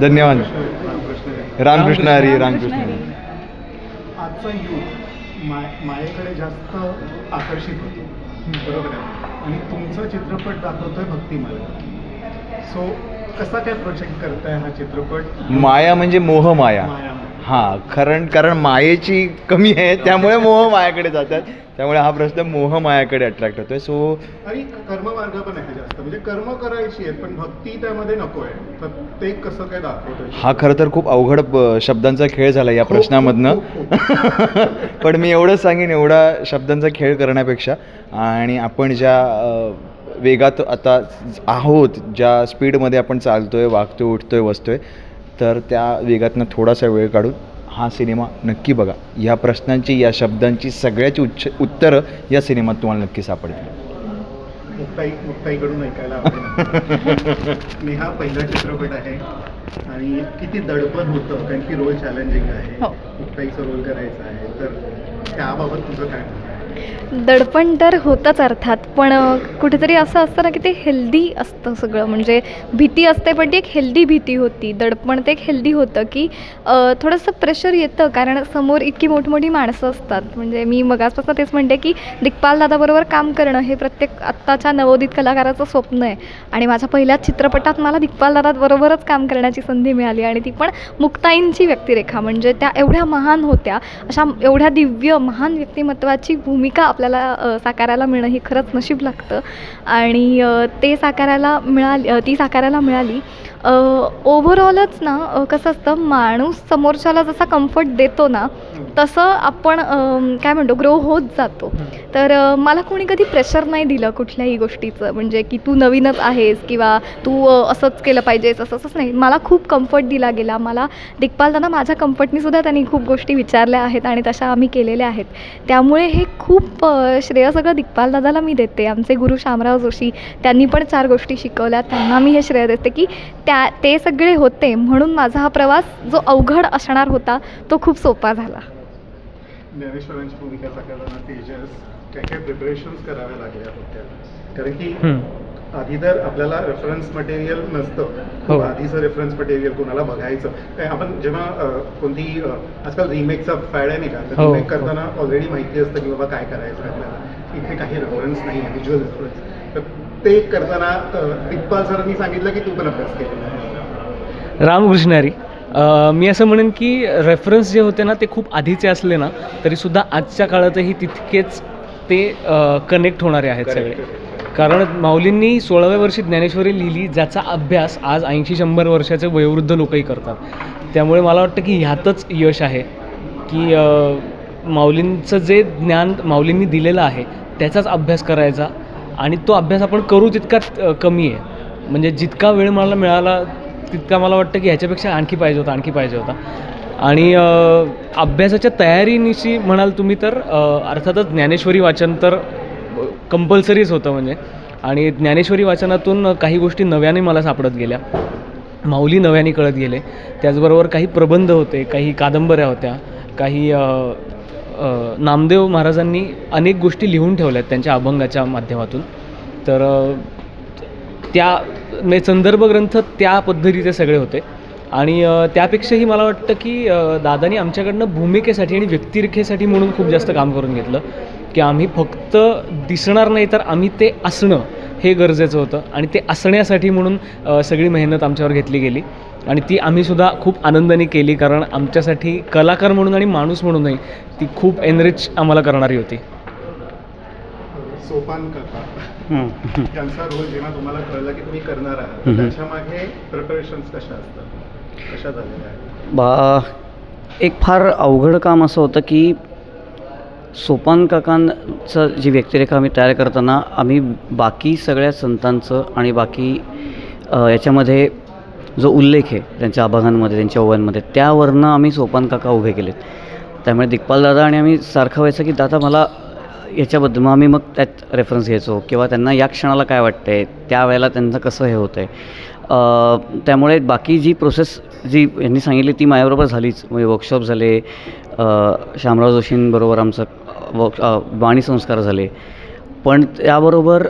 धन्यवाद। रामकृष्ण हरी रामकृष्ण हरी. आजचा युथ माय मायेकडे जास्त आकर्षित होतो. बरोबर आहे. आणि तुमचा चित्रपट दाखवतोय भक्तिमाल. सो कसा काय प्रोजेक्ट करताय हा चित्रपट? माया म्हणजे मोह माया. माया. हां कारण कारण मायेची कमी आहे त्यामुळे मोह मायाकडे जातात. त्यामुळे हा प्रश्न मोह मायाकडे अट्रॅक्ट होतोय. सो आणि कर्ममार्ग पण आहे जास्त. म्हणजे कर्म करायची आहेत पण भक्ती त्यामध्ये नको आहे. तर ते कसं काय दाखवतोय? हा खरं तर खूप अवघड शब्दांचा खेळ झाला या प्रश्नामधनं. पण मी एवढंच सांगेन एवढा शब्दांचा खेळ करण्यापेक्षा. आणि आपण ज्या वेगात आता आहोत ज्या स्पीडमध्ये आपण चालतोय वागतोय उठतोय बसतोय तर त्या वेगातनं थोडासा वेळ काढून हा सिनेमा नक्की बघा. या प्रश्नांची या शब्दांची सगळ्याची उच्च उत्तरं या सिनेमात तुम्हाला नक्की सापडतील. मुक्ताई मुक्ताईकडून ऐकायला आवडेल. नेहा पहिला चित्रपट आहे आणि किती दडपण होतं कारण की रोल चॅलेंजिंग आहे. हो. मुक्ताईचा रोल करायचा आहे. तर त्याबाबत तुझं काय? दडपण तर होतंच अर्थात पण कुठेतरी असं असतं ना की ते हेल्दी असतं सगळं. म्हणजे भीती असते पण ती एक हेल्दी भीती होती. दडपण ते एक हेल्दी होतं की थोडंसं प्रेशर येतं कारण समोर इतकी मोठमोठी माणसं असतात. म्हणजे मी मगासपासून तेच म्हणते की दिग्पाल दादाबरोबर काम करणं हे प्रत्येक आत्ताच्या नवोदित कलाकाराचं स्वप्न आहे. आणि माझ्या पहिल्याच चित्रपटात मला दिग्पाल दादाबरोबरच काम करण्याची संधी मिळाली आणि ती पण मुक्ताईंची व्यक्तिरेखा. म्हणजे त्या एवढ्या महान होत्या अशा एवढ्या दिव्य महान व्यक्तिमत्वाची भूमिका आपल्याला साकारायला मिळणं हे खरंच नशीब लागतं. आणि ते साकारायला मिळाली ती साकारायला मिळाली ओव्हरऑलच ना कसं असतं माणूस समोरच्याला जसा कम्फर्ट देतो ना तसं आपण काय म्हणतो ग्रो होत जातो. तर मला कोणी कधी प्रेशर नाही दिलं कुठल्याही गोष्टीचं म्हणजे की तू नवीनच आहेस किंवा तू असंच केलं पाहिजेस असं असंच नाही. मला खूप कम्फर्ट दिला गेला. मला दिग्पाल दादा माझ्या कम्फर्टनी सुद्धा त्यांनी खूप गोष्टी विचारल्या आहेत आणि तशा आम्ही केलेल्या आहेत. त्यामुळे हे खूप श्रेय सगळं दिग्पाल दादाला मी देते. आमचे गुरु शामराव जोशी त्यांनी पण चार गोष्टी शिकवल्या. त्यांना मी हे श्रेय देते की त्या ते सगळे होते म्हणून माझा हा प्रवास जो अवघड असणार होता तो खूप सोपा झाला. ज्ञानेश्वरांची भूमिका साकारताना तेजस काय काय प्रिपरेशन्स कराव्या लागल्या होत्या. कारण की. आधी तर आपल्याला रेफरन्स मटेरियल नसतं. हो. खूप आधीचं रेफरन्स मटेरियल कोणाला बघायचं. काय आपण जेव्हा कोणती आजकाल रिमेकचा फॅड आहे नाही का? तर हो. रिमेक करताना ऑलरेडी माहिती असतं की बाबा काय करायचं आपल्याला. इथे काही रेफरन्स नाही आहे व्हिज्युअल रेफरन्स तर ते करताना दिग्पाल सरांनी सांगितलं की तू पण अभ्यास केलेला आहे. रामकृष्णारी मी असं म्हणेन की रेफरन्स जे होते ना ते खूप आधीचे असले ना तरीसुद्धा आजच्या काळातही तितकेच ते कनेक्ट होणारे आहेत सगळे. कारण माऊलींनी सोळाव्या वर्षी ज्ञानेश्वरी लिहिली ज्याचा अभ्यास आज ऐंशी शंभर वर्षाचे वयोवृद्ध लोकही करतात. त्यामुळे मला वाटतं की ह्यातच यश आहे की माऊलींचं जे ज्ञान माऊलींनी दिलेलं आहे त्याचाच अभ्यास करायचा आणि तो अभ्यास आपण करू तितका कमी आहे. म्हणजे जितका वेळ मला मिळाला तितका मला वाटतं की ह्याच्यापेक्षा आणखी पाहिजे होता आणखी पाहिजे होता. आणि अभ्यासाच्या तयारीनिशी म्हणाल तुम्ही तर अर्थातच ज्ञानेश्वरी वाचन तर कंपल्सरीच होतं म्हणजे. आणि ज्ञानेश्वरी वाचनातून काही गोष्टी नव्याने मला सापडत गेल्या. माऊली नव्याने कळत गेले. त्याचबरोबर काही प्रबंध होते काही कादंबऱ्या होत्या काही नामदेव महाराजांनी अनेक गोष्टी लिहून ठेवल्यात त्यांच्या अभंगाच्या माध्यमातून. तर त्या म्हणजे संदर्भ ग्रंथ त्या पद्धतीचे सगळे होते. आणि त्यापेक्षाही मला वाटतं की दादानी आमच्याकडनं भूमिकेसाठी आणि व्यक्तिरेखेसाठी म्हणून खूप जास्त काम करून घेतलं की आम्ही फक्त दिसणार नाही तर आम्ही ते असणं हे गरजेचं होतं. आणि ते असण्यासाठी म्हणून सगळी मेहनत आमच्यावर घेतली गेली. आणि ती आम्हीसुद्धा खूप आनंदाने केली कारण आमच्यासाठी कलाकार म्हणून आणि माणूस म्हणूनही ती खूप एनरिच आम्हाला करणारी होती. सोपान काका त्यांचा रोल जेव्हा तुम्हाला कळलं की तुम्ही करणार आहात हम्म. त्याच्यामागे प्रिपरेशन्स कशा असतात? कशा झालेल्या आहेत? बा एक फार अवघड काम असं होतं की सोपान काकांचं जी व्यक्तिरेखा आम्ही तयार करताना आम्ही बाकी सगळ्या संतांचं आणि बाकी याच्यामध्ये जो उल्लेख आहे त्यांच्या अभंगांमध्ये त्यांच्या ओव्यांमध्ये त्यावरनं आम्ही सोपान काका उभे केलेत. त्यामुळे दिग्पाल दादा आणि आम्ही सारखं व्हायचं की दादा मला याच्याबद्दल मग आम्ही मग त्यात रेफरन्स घ्यायचो किंवा त्यांना या क्षणाला काय वाटतं आहे त्यावेळेला त्यांचं कसं हे होतं आहे त्यामुळे बाकी जी प्रोसेस जी यांनी सांगितली ती माझ्याबरोबर झालीच. म्हणजे वर्कशॉप झाले श्यामराव शामराव जोशींबरोबर आमचं वर्क वाणी संस्कार झाले. पण त्याबरोबर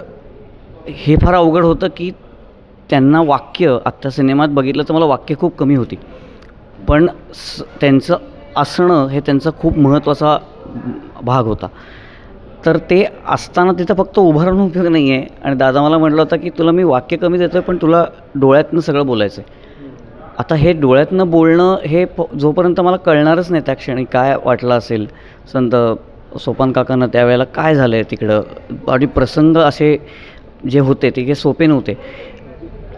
हे फार अवघड होतं की त्यांना वाक्य आत्ता सिनेमात बघितलं तर मला वाक्य खूप कमी होती. पण स त्यांचं असणं हे त्यांचा खूप महत्त्वाचा भाग होता. तर ते असताना तिथं फक्त उभं राहून उपयोग नाही आहे आणि दादा मला म्हटलं होतं की तुला मी वाक्य कमी देतो आहे पण तुला डोळ्यातनं सगळं बोलायचं आहे आता हे डोळ्यातनं बोलणं हे प जोपर्यंत मला कळणारच नाही त्या क्षणी काय वाटलं असेल संत सोपान काकांना त्यावेळेला काय झालं आहे तिकडं आणि प्रसंग असे जे होते ते हे सोपे नव्हते.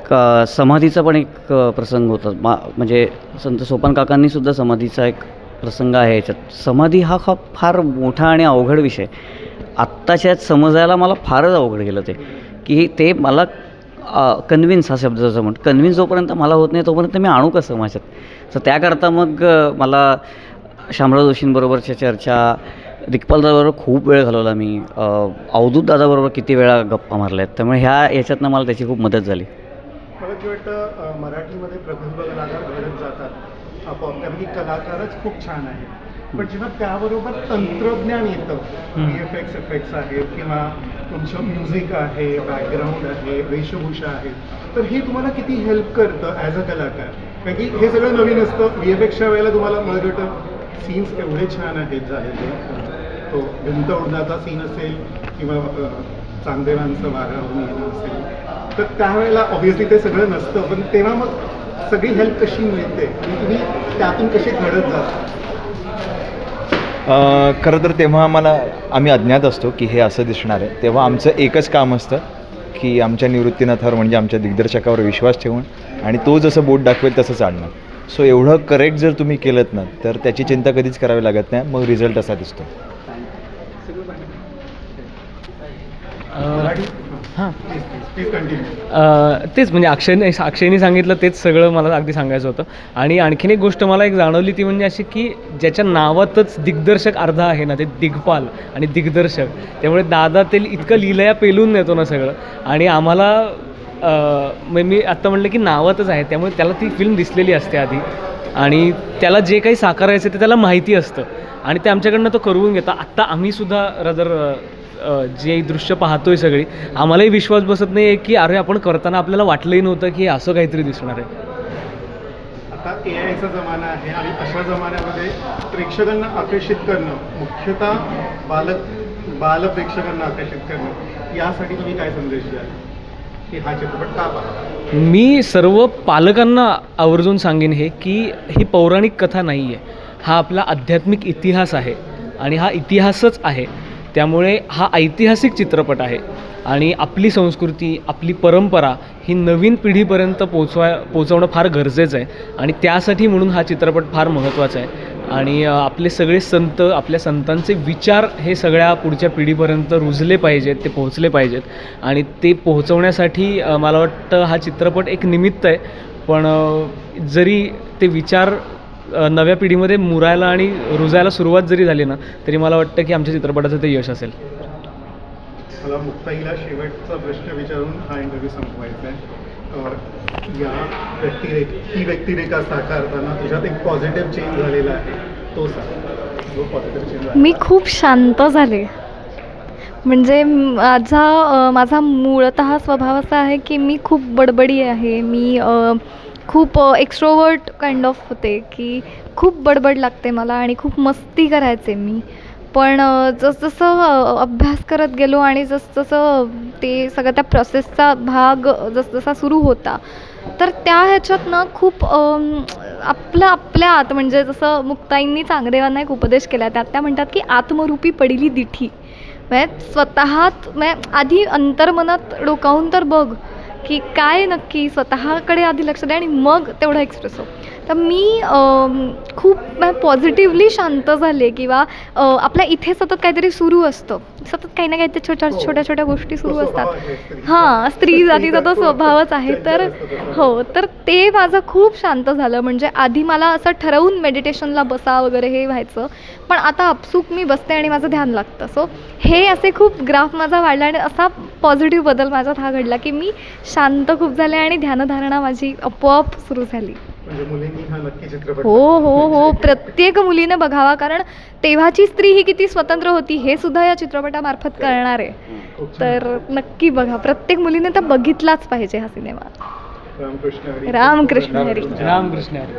का समाधीचा पण एक प्रसंग होता. मा म्हणजे संत सोपान काकांनीसुद्धा समाधीचा एक प्रसंग आहे याच्यात. समाधी हा खा फार मोठा आणि अवघड विषय. आत्ताच्या यात समजायला मला फारच अवघड गेलं ते. की ते मला कन्व्हिन्स हा शब्द जसं म्हणतो कन्व्हिन्स जोपर्यंत मला होत नाही तोपर्यंत मी आणू कसं माझ्यात? तर त्याकरता मग मला शामराव जोशींबरोबरच्या चर्चा दिग्पालदाबरोबर खूप वेळ घालवला मी. अवधूत दादाबरोबर किती वेळा गप्पा मारल्या आहेत त्यामुळे ह्या याच्यातनं मला त्याची खूप मदत झाली. मला ते वाटतं मराठीमध्ये प्रगल्भ कलाकार घडत जातात. आपोआप. कारण की कलाकारच खूप छान आहे. पण जेव्हा त्याबरोबर तंत्रज्ञान येतं बी एफ एक्स एफेक्ट्स आहेत किंवा तुमचं म्युझिक आहे बॅकग्राऊंड आहे वेशभूषा आहे तर हे तुम्हाला किती हेल्प करतं ॲज अ कलाकार? कारण की हे सगळं नवीन असतं. बी एफ एक्सच्या वेळेला तुम्हाला मला वाटतं सीन्स एवढे छान आहेत झालेले. तो भिंत उडण्याचा सीन असेल किंवा चांदेवांचं वाघावरून येणं असेल. तर त्यावेळेला ऑब्व्हियसली ते सगळं नसतं पण तेव्हा मग सगळी हेल्प कशी मिळते? आणि तुम्ही त्यातून कसे घडत जाता? अ, खरं तर तेव्हा आम्हाला आम्ही अज्ञात असतो की हे असं दिसणार आहे. तेव्हा आमचं एकच काम असतं की आमच्या निवृत्तीनाथावर म्हणजे आमच्या दिग्दर्शकावर विश्वास ठेवून आणि तो जसं बोट दाखवेल तसं चालणं सो एवढं करेक्ट जर तुम्ही केलं ना तर त्याची चिंता कधीच करावी लागत नाही. मग रिझल्ट असा दिसतो. हां. तेच म्हणजे अक्षयने अक्षयने सांगितलं तेच सगळं मला अगदी सांगायचं होतं. आणि आणखीन एक गोष्ट मला एक जाणवली ती म्हणजे अशी की ज्याच्या नावातच दिग्दर्शक अर्धा आहे ना ते दिग्पाल आणि दिग्दर्शक. त्यामुळे दादा ते इतकं लिलया पेलून नेतो ना सगळं. आणि आम्हाला मग मी आत्ता म्हणलं की नावातच आहे त्यामुळे त्याला ती फिल्म दिसलेली असते आधी. आणि त्याला जे काही साकारायचं ते त्याला माहिती असतं. आणि ते आमच्याकडनं तो करून घेता. आत्ता आम्हीसुद्धा रदर जे दृश्य पाहतोय सगळी आम्हालाही विश्वास बसत नाही आहे की अरे आपण करताना आपल्याला वाटलंही नव्हतं की असं काहीतरी दिसणार आहे. आता ए आयचा जमाना आहे आणि अशा जमान्यामध्ये प्रेक्षकांना आकर्षित करणं मुख्यतः बालक बाल प्रेक्षकांना आकर्षित करणं यासाठी तुम्ही काय संदेश द्याल? की हा चित्रपट का पाहा मी सर्व पालकांना आवर्जून सांगेन हे की ही पौराणिक कथा नाही आहे हा आपला आध्यात्मिक इतिहास आहे आणि हा इतिहासच आहे. त्यामुळे हा ऐतिहासिक चित्रपट आहे. आणि आपली संस्कृती आपली परंपरा ही नवीन पिढीपर्यंत पोचवाय पोचवणं फार गरजेचं आहे. आणि त्यासाठी म्हणून हा चित्रपट फार महत्त्वाचा आहे. आणि आपले सगळे संत आपल्या संतांचे विचार हे सगळ्या पुढच्या पिढीपर्यंत रुजले पाहिजेत ते पोहोचले पाहिजेत. आणि ते पोहोचवण्यासाठी मला वाटतं हा चित्रपट एक निमित्त आहे. पण जरी ते विचार नव्या पिढीमध्ये मुरायला आणि रुजायला सुरुवात जरी झाली ना तरी मला वाटतं की आमच्या चित्रपटाचं ते यश असेल. मला मुक्ताईला शेवटचा प्रश्न विचारून हा इंटरव्ह्यू संपवायचा आहे. या व्यक्तिरेख ही व्यक्तिरेखा साकारताना तुझ्यात एक पॉझिटिव्ह चेंज झालेला आहे. तो सांग. पॉझिटिव्ह चेंज मी खूप शांत झाले. म्हणजे माझा माझा मूळतः स्वभाव असा आहे की मी खूप बडबडी आहे. मी खूप एक्स्ट्रोवर्ट काइंड ऑफ होते की खूप बडबड लागते मला आणि खूप मस्ती करायचे मी. पण जसजसं अभ्यास करत गेलो आणि जसजसं ते सगळं त्या प्रोसेसचा भाग जसजसा सुरू होता तर त्या ह्याच्यात ना खूप आपलं आपल्या आत म्हणजे जसं मुक्ताईंनी चांगदेवांना एक उपदेश केला त्यात त्या म्हणतात की आत्मरूपी पडिली दिठी. म्हणजे स्वतःत म्हणजे आधी अंतर्मनात डोकावून तर बघ की काय नक्की स्वतःकडे आधी लक्ष दे आणि मग तेवढं एक्सप्रेस हो. तर मी खूप पॉझिटिव्हली शांत झाले किंवा आपल्या इथे सतत काहीतरी सुरू असतं. सतत काही ना काहीतरी छोट्या हो. छोट्या छोट्या गोष्टी सुरू असतात. हां स्त्री जातीचा तो स्वभावच आहे. तर. हो तर ते माझं खूप शांत झालं. म्हणजे आधी मला असं ठरवून मेडिटेशनला बसा वगैरे हे व्हायचं. पण आता अपसूक मी बसते आणि माझं ध्यान लागतं. सो हे असे खूप ग्राफ माझा वाढला आणि असा पॉझिटिव्ह बदल माझ्यात हा घडला की मी शांत खूप झाले आणि ध्यानधारणा माझी आपोआप सुरू झाली. हा नक्की चित्रपट हो हो हो. प्रत्येक मुलीनं बघावा कारण तेव्हाची स्त्री ही किती स्वतंत्र होती हे सुद्धा या चित्रपटामार्फत कळणार आहे. तर नक्की बघा. प्रत्येक मुलीने तर बघितलाच पाहिजे हा सिनेमा. रामकृष्ण हरी. रामकृष्ण हरी. तुमच्या- रामकृष्ण हरी.